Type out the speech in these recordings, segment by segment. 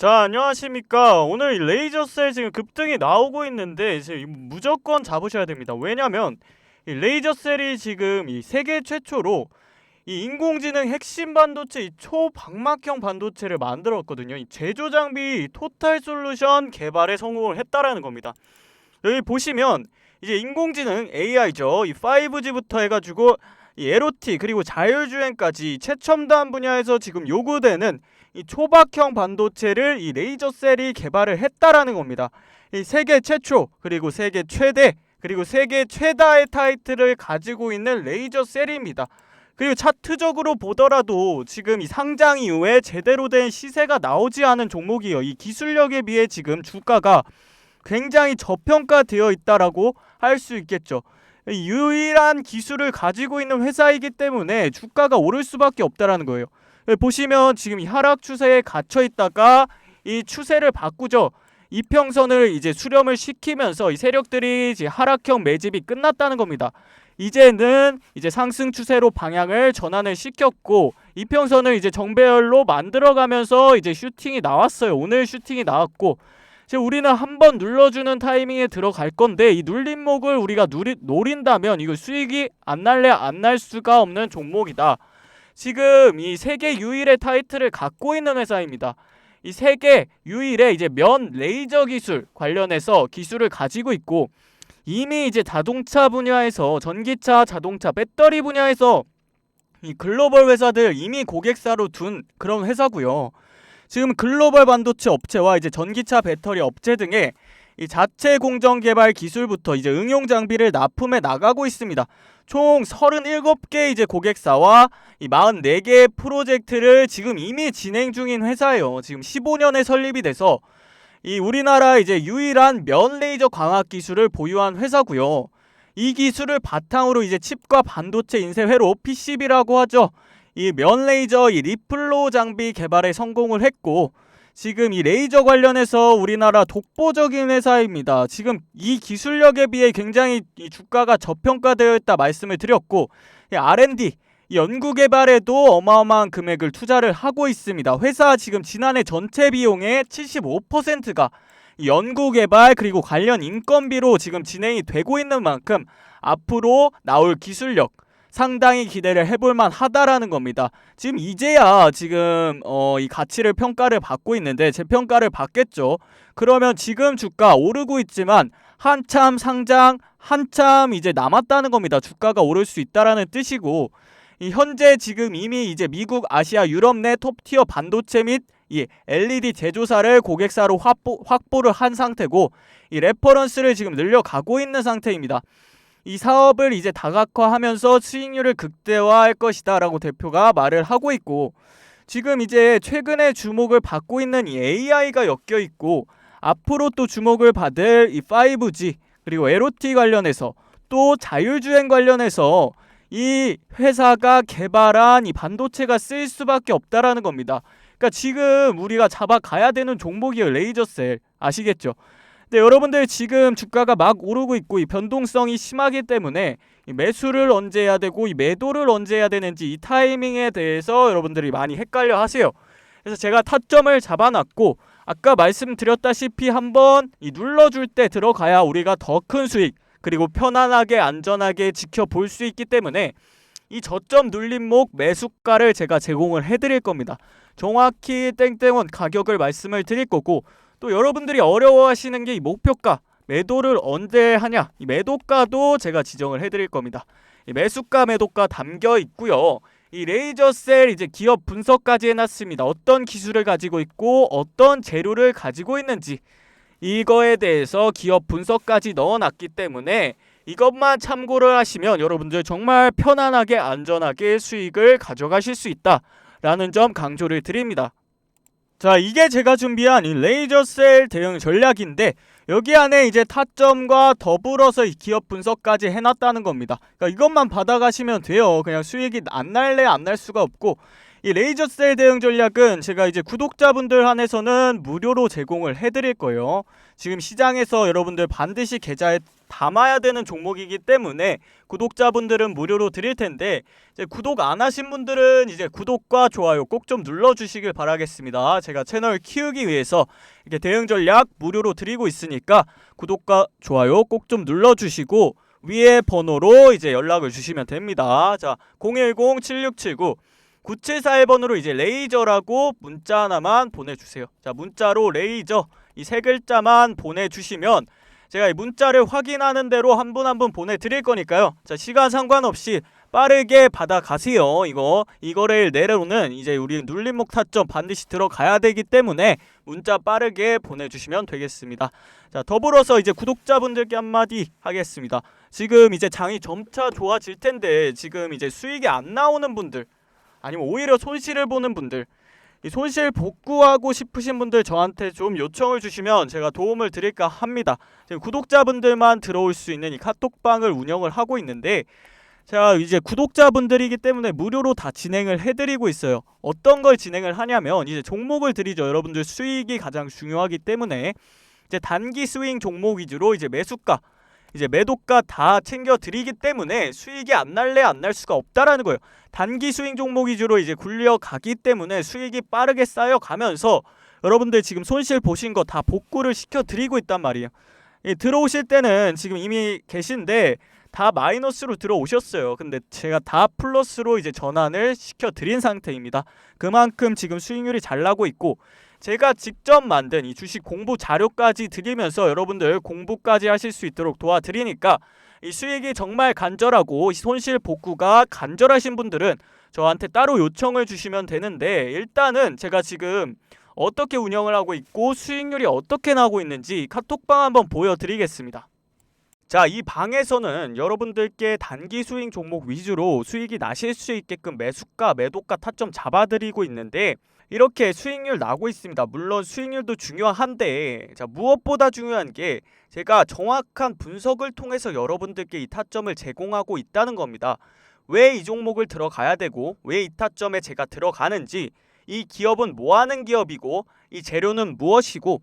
자 안녕하십니까. 오늘 이 레이저셀 지금 급등이 나오고 있는데 지금 무조건 잡으셔야 됩니다. 왜냐면 이 레이저셀이 지금 이 세계 최초로 이 인공지능 핵심 반도체 이 초방막형 반도체를 만들었거든요. 이 제조 장비 토탈 솔루션 개발에 성공을 했다라는 겁니다. 여기 보시면 이제 인공지능 AI죠. 이 5G부터 해가지고 이 LOT 그리고 자율주행까지 최첨단 분야에서 지금 요구되는 이 초박형 반도체를 이 레이저셀이 개발을 했다라는 겁니다. 이 세계 최초 그리고 세계 최대 그리고 세계 최다의 타이틀을 가지고 있는 레이저셀입니다. 그리고 차트적으로 보더라도 지금 이 상장 이후에 제대로 된 시세가 나오지 않은 종목이요. 이 기술력에 비해 지금 주가가 굉장히 저평가되어 있다라고 할 수 있겠죠. 유일한 기술을 가지고 있는 회사이기 때문에 주가가 오를 수밖에 없다라는 거예요. 예, 보시면 지금 이 하락 추세에 갇혀 있다가 이 추세를 바꾸죠. 이평선을 이제 수렴을 시키면서 이 세력들이 이제 하락형 매집이 끝났다는 겁니다. 이제는 이제 상승 추세로 방향을 전환을 시켰고 이평선을 이제 정배열로 만들어가면서 이제 슈팅이 나왔어요. 오늘 슈팅이 나왔고 이제 우리는 한 번 눌러주는 타이밍에 들어갈 건데 이 눌림목을 우리가 누리, 노린다면 이거 수익이 안 날래 안 날 수가 없는 종목이다. 지금 이 세계 유일의 타이틀을 갖고 있는 회사입니다. 이 세계 유일의 이제 면 레이저 기술 관련해서 기술을 가지고 있고 이미 이제 자동차 분야에서 전기차, 자동차, 배터리 분야에서 이 글로벌 회사들 이미 고객사로 둔 그런 회사고요. 지금 글로벌 반도체 업체와 이제 전기차 배터리 업체 등의 이 자체 공정 개발 기술부터 이제 응용 장비를 납품해 나가고 있습니다. 총 37개 이제 고객사와 이 44개 프로젝트를 지금 이미 진행 중인 회사예요. 지금 15년에 설립이 돼서 이 우리나라 이제 유일한 면 레이저 광학 기술을 보유한 회사고요. 이 기술을 바탕으로 이제 칩과 반도체 인쇄 회로 PCB라고 하죠. 이 면 레이저 이 리플로 장비 개발에 성공을 했고 지금 이 레이저 관련해서 우리나라 독보적인 회사입니다. 지금 이 기술력에 비해 굉장히 이 주가가 저평가되어 있다 말씀을 드렸고 이 R&D 이 연구 개발에도 어마어마한 금액을 투자를 하고 있습니다. 회사 지금 지난해 전체 비용의 75%가 연구 개발 그리고 관련 인건비로 지금 진행이 되고 있는 만큼 앞으로 나올 기술력 상당히 기대를 해볼만 하다라는 겁니다. 지금 이제야 지금 어, 이 가치를 평가를 받고 있는데 재평가를 받겠죠. 그러면 지금 주가 오르고 있지만 한참 상장 한참 이제 남았다는 겁니다. 주가가 오를 수 있다라는 뜻이고 이 현재 지금 이미 이제 미국, 아시아, 유럽 내 톱티어 반도체 및 이 LED 제조사를 고객사로 확보, 확보를 한 상태고 이 레퍼런스를 지금 늘려가고 있는 상태입니다. 이 사업을 이제 다각화하면서 수익률을 극대화할 것이다라고 대표가 말을 하고 있고 지금 이제 최근에 주목을 받고 있는 이 AI가 엮여 있고 앞으로 또 주목을 받을 이 5G 그리고 LOT 관련해서 또 자율주행 관련해서 이 회사가 개발한 이 반도체가 쓰일 수밖에 없다라는 겁니다. 그러니까 지금 우리가 잡아가야 되는 종목이 레이저셀 아시겠죠? 네, 여러분들 지금 주가가 막 오르고 있고 이 변동성이 심하기 때문에 이 매수를 언제 해야 되고 이 매도를 언제 해야 되는지 이 타이밍에 대해서 여러분들이 많이 헷갈려 하세요. 그래서 제가 타점을 잡아놨고 아까 말씀드렸다시피 한번 이 눌러줄 때 들어가야 우리가 더 큰 수익 그리고 편안하게 안전하게 지켜볼 수 있기 때문에 이 저점 눌림목 매수가를 제가 제공을 해드릴 겁니다. 정확히 땡땡원 가격을 말씀을 드릴 거고 또 여러분들이 어려워하시는 게 이 목표가 매도를 언제 하냐 이 매도가도 제가 지정을 해드릴 겁니다. 이 매수가 매도가 담겨 있고요. 이 레이저셀 이제 기업 분석까지 해놨습니다. 어떤 기술을 가지고 있고 어떤 재료를 가지고 있는지 이거에 대해서 기업 분석까지 넣어놨기 때문에 이것만 참고를 하시면 여러분들 정말 편안하게 안전하게 수익을 가져가실 수 있다라는 점 강조를 드립니다. 자 이게 제가 준비한 이 레이저셀 대응 전략인데 여기 안에 이제 타점과 더불어서 이 기업 분석까지 해놨다는 겁니다. 그러니까 이것만 받아가시면 돼요. 그냥 수익이 안 날래 안 날 수가 없고 이 레이저셀 대응 전략은 제가 이제 구독자분들 한해서는 무료로 제공을 해드릴 거예요. 지금 시장에서 여러분들 반드시 계좌에 담아야 되는 종목이기 때문에 구독자분들은 무료로 드릴 텐데 이제 구독 안 하신 분들은 이제 구독과 좋아요 꼭 좀 눌러 주시길 바라겠습니다. 제가 채널 키우기 위해서 이렇게 대응 전략 무료로 드리고 있으니까 구독과 좋아요 꼭 좀 눌러 주시고 위에 번호로 이제 연락을 주시면 됩니다. 자, 010-7679 9741번으로 이제 레이저라고 문자 하나만 보내주세요. 자, 문자로 레이저 이 세 글자만 보내주시면 제가 이 문자를 확인하는 대로 한 분 한 분 보내드릴 거니까요. 자, 시간 상관없이 빠르게 받아가세요. 이거 이거를 내려오는 이제 우리 눌림목 타점 반드시 들어가야 되기 때문에 문자 빠르게 보내주시면 되겠습니다. 자, 더불어서 이제 구독자분들께 한마디 하겠습니다. 지금 이제 장이 점차 좋아질 텐데 지금 이제 수익이 안 나오는 분들 아니면 오히려 손실을 보는 분들 이 손실 복구하고 싶으신 분들 저한테 좀 요청을 주시면 제가 도움을 드릴까 합니다. 지금 구독자분들만 들어올 수 있는 이 카톡방을 운영을 하고 있는데 자 이제 구독자분들이기 때문에 무료로 다 진행을 해드리고 있어요. 어떤 걸 진행을 하냐면 이제 종목을 드리죠. 여러분들 수익이 가장 중요하기 때문에 이제 단기 스윙 종목 위주로 이제 매수가 이제 매도가 다 챙겨 드리기 때문에 수익이 안 날래 안 날 수가 없다라는 거예요. 단기 스윙 종목 위주로 이제 굴려 가기 때문에 수익이 빠르게 쌓여 가면서 여러분들 지금 손실 보신 거 다 복구를 시켜 드리고 있단 말이에요. 예, 들어오실 때는 지금 이미 계신데 다 마이너스로 들어오셨어요. 근데 제가 다 플러스로 이제 전환을 시켜 드린 상태입니다. 그만큼 지금 수익률이 잘 나고 있고 제가 직접 만든 이 주식 공부 자료까지 드리면서 여러분들 공부까지 하실 수 있도록 도와드리니까 이 수익이 정말 간절하고 손실 복구가 간절하신 분들은 저한테 따로 요청을 주시면 되는데 일단은 제가 지금 어떻게 운영을 하고 있고 수익률이 어떻게 나고 있는지 카톡방 한번 보여드리겠습니다. 자, 이 방에서는 여러분들께 단기 수익 종목 위주로 수익이 나실 수 있게끔 매수가, 매도가 타점 잡아드리고 있는데 이렇게 수익률 나고 있습니다. 물론 수익률도 중요한데 자, 무엇보다 중요한 게 제가 정확한 분석을 통해서 여러분들께 이 타점을 제공하고 있다는 겁니다. 왜 이 종목을 들어가야 되고 왜 이 타점에 제가 들어가는지 이 기업은 뭐 하는 기업이고 이 재료는 무엇이고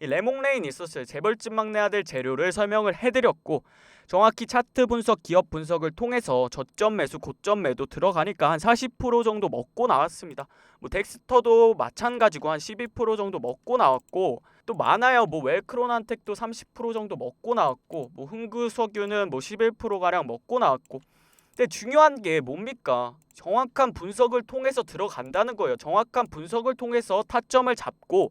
이 레몽레인 있었어요. 재벌집 막내 아들 재료를 설명을 해드렸고 정확히 차트 분석, 기업 분석을 통해서 저점 매수, 고점 매도 들어가니까 한 40% 정도 먹고 나왔습니다. 뭐 덱스터도 마찬가지고 한 12% 정도 먹고 나왔고 또 많아요. 뭐 웰크론한텍도 30% 정도 먹고 나왔고 뭐 흥구석유는 뭐 11% 가량 먹고 나왔고 근데 중요한 게 뭡니까? 정확한 분석을 통해서 들어간다는 거예요. 정확한 분석을 통해서 타점을 잡고